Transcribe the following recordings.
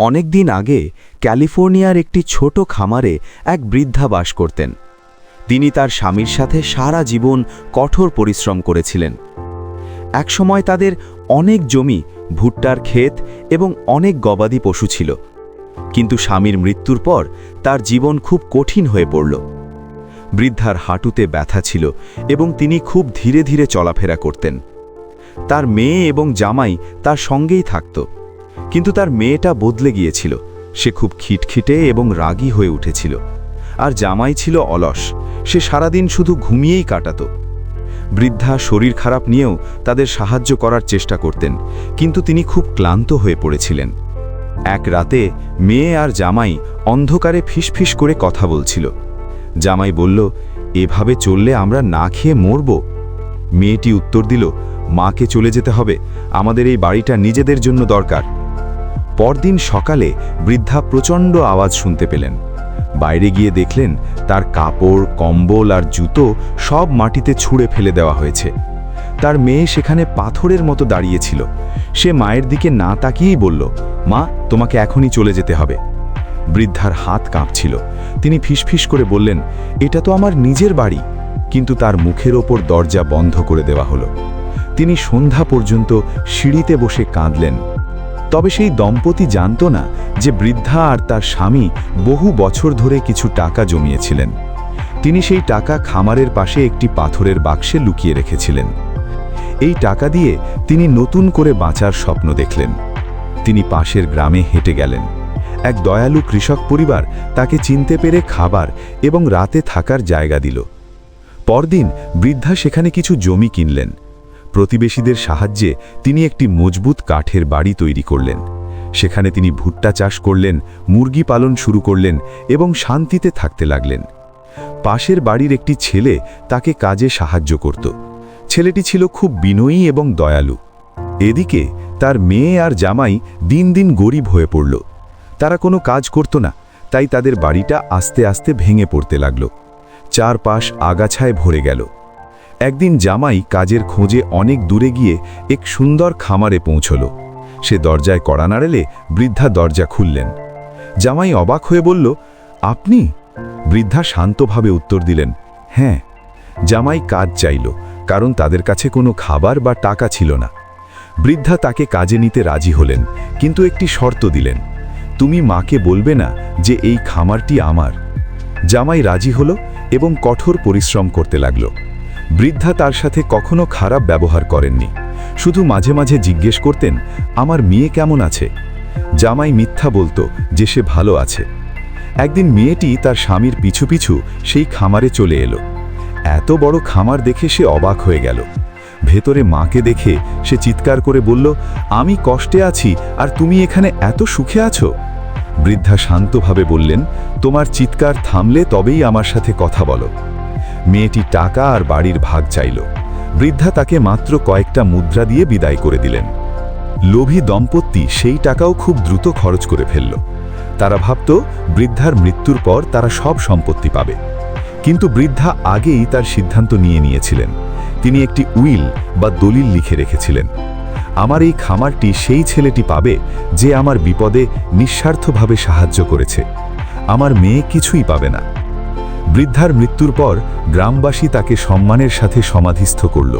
অনেক দিন আগে ক্যালিফোর্নিয়ার একটি ছোট খামারে এক বৃদ্ধা বাস করতেন। তিনি তার স্বামীর সাথে সারা জীবন কঠোর পরিশ্রম করেছিলেন। একসময় তাদের অনেক জমি, ভুট্টার ক্ষেত এবং অনেক গবাদি পশু ছিল। কিন্তু স্বামীর মৃত্যুর পর তার জীবন খুব কঠিন হয়ে পড়ল। বৃদ্ধার হাঁটুতে ব্যথা ছিল এবং তিনি খুব ধীরে ধীরে চলাফেরা করতেন। তার মেয়ে এবং জামাই তার সঙ্গেই থাকত। কিন্তু তার মেয়েটা বদলে গিয়েছিল। সে খুব খিটখিটে এবং রাগী হয়ে উঠেছিল। আর জামাই ছিল অলস। সে সারাদিন শুধু ঘুমিয়েই কাটাত। বৃদ্ধা শরীর খারাপ নিয়েও তাদের সাহায্য করার চেষ্টা করতেন, কিন্তু তিনি খুব ক্লান্ত হয়ে পড়েছিলেন। এক রাতে মেয়ে আর জামাই অন্ধকারে ফিসফিস করে কথা বলছিল। জামাই বলল, এভাবে চললে আমরা না খেয়ে মরব? মেয়েটি উত্তর দিল, মাকে চলে যেতে হবে। আমাদের এই বাড়িটা নিজেদের জন্য দরকার। পরদিন সকালে বৃদ্ধা প্রচণ্ড আওয়াজ শুনতে পেলেন। বাইরে গিয়ে দেখলেন তার কাপড়, কম্বল আর জুতো সব মাটিতে ছুঁড়ে ফেলে দেওয়া হয়েছে। তার মেয়ে সেখানে পাথরের মতো দাঁড়িয়েছিল সে মায়ের দিকে না তাকিয়েই বলল, মা, তোমাকে এখনই চলে যেতে হবে। বৃদ্ধার হাত কাঁপছিল। তিনি ফিসফিস করে বললেন, এটা তো আমার নিজের বাড়ি। কিন্তু তার মুখের ওপর দরজা বন্ধ করে দেওয়া হলো। তিনি সন্ধ্যা পর্যন্ত সিঁড়িতে বসে কাঁদলেন। তবে সেই দম্পতি জানত না যে বৃদ্ধা আর তার স্বামী বহু বছর ধরে কিছু টাকা জমিয়েছিলেন। তিনি সেই টাকা খামারের পাশে একটি পাথরের বাক্সে লুকিয়ে রেখেছিলেন। এই টাকা দিয়ে তিনি নতুন করে বাঁচার স্বপ্ন দেখলেন। তিনি পাশের গ্রামে হেঁটে গেলেন। এক দয়ালু কৃষক পরিবার তাকে চিনতে পেরে খাবার এবং রাতে থাকার জায়গা দিল। পরদিন বৃদ্ধা সেখানে কিছু জমি কিনলেন। প্রতিবেশীদের সাহায্যে তিনি একটি মজবুত কাঠের বাড়ি তৈরি করলেন। সেখানে তিনি ভুট্টা চাষ করলেন, মুরগি পালন শুরু করলেন এবং শান্তিতে থাকতে লাগলেন। পাশের বাড়ির একটি ছেলে তাকে কাজে সাহায্য করত। ছেলেটি ছিল খুব বিনয়ী এবং দয়ালু। এদিকে তার মেয়ে আর জামাই দিন দিন গরিব হয়ে পড়ল। তারা কোনো কাজ করত না, তাই তাদের বাড়িটা আস্তে আস্তে ভেঙে পড়তে লাগল। চারপাশ আগাছায় ভরে গেল। একদিন জামাই কাজের খোঁজে অনেক দূরে গিয়ে এক সুন্দর খামারে পৌঁছল। সে দরজায় কড়া নাড়েলে বৃদ্ধা দরজা খুললেন। জামাই অবাক হয়ে বলল, আপনি? বৃদ্ধা শান্তভাবে উত্তর দিলেন হ্যাঁ জামাই কাজ চাইল, কারণ তাদের কাছে কোনো খাবার বা টাকা ছিল না। বৃদ্ধা তাকে কাজে নিতে রাজি হলেন, কিন্তু একটি শর্ত দিলেন, তুমি মাকে বলবে না যে এই খামারটি আমার। জামাই রাজি হলো এবং কঠোর পরিশ্রম করতে লাগল। বৃদ্ধা তার সাথে কখনো খারাপ ব্যবহার করেননি। শুধু মাঝে মাঝে জিজ্ঞেস করতেন, আমার মেয়ে কেমন আছে? জামাই মিথ্যা বলতো যে সে ভালো আছে। একদিন মেয়েটি তার স্বামীর পিছু পিছু সেই খামারে চলে এলো। এত বড় খামার দেখে সে অবাক হয়ে গেল। ভেতরে মাকে দেখে সে চিৎকার করে বলল, আমি কষ্টে আছি, আর তুমি এখানে এত সুখে আছো? বৃদ্ধা শান্তভাবে বললেন, তোমার চিৎকার থামলে তবেই আমার সাথে কথা বলো। মেয়েটি টাকা আর বাড়ির ভাগ চাইল। বৃদ্ধা তাকে মাত্র কয়েকটা মুদ্রা দিয়ে বিদায় করে দিলেন। লোভী দম্পতি সেই টাকাও খুব দ্রুত খরচ করে ফেলল। তারা ভাবত, বৃদ্ধার মৃত্যুর পর তারা সব সম্পত্তি পাবে। কিন্তু বৃদ্ধা আগেই তার সিদ্ধান্ত নিয়ে নিয়েছিলেন। তিনি একটি উইল বা দলিল লিখে রেখেছিলেন। আমার এই খামারটি সেই ছেলেটি পাবে যে আমার বিপদে নিঃস্বার্থভাবে সাহায্য করেছে। আমার মেয়ে কিছুই পাবে না। বৃদ্ধার মৃত্যুর পর গ্রামবাসী তাকে সম্মানের সাথে সমাধিস্থ করল।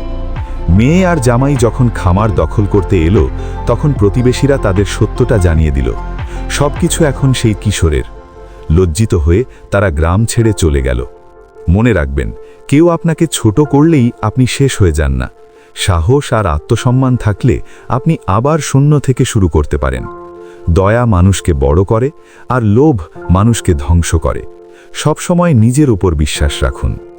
মেয়ে আর জামাই যখন খামার দখল করতে এলো, তখন প্রতিবেশীরা তাদের সত্যটা জানিয়ে দিল। সবকিছু এখন সেই কিশোরের। লজ্জিত হয়ে তারা গ্রাম ছেড়ে চলে গেল। মনে রাখবেন, কেউ আপনাকে ছোট করলেই আপনি শেষ হয়ে যান না। সাহস আর আত্মসম্মান থাকলে আপনি আবার শূন্য থেকে শুরু করতে পারেন। দয়া মানুষকে বড় করে আর লোভ মানুষকে ধ্বংস করে। সবসময় নিজের উপর বিশ্বাস রাখুন।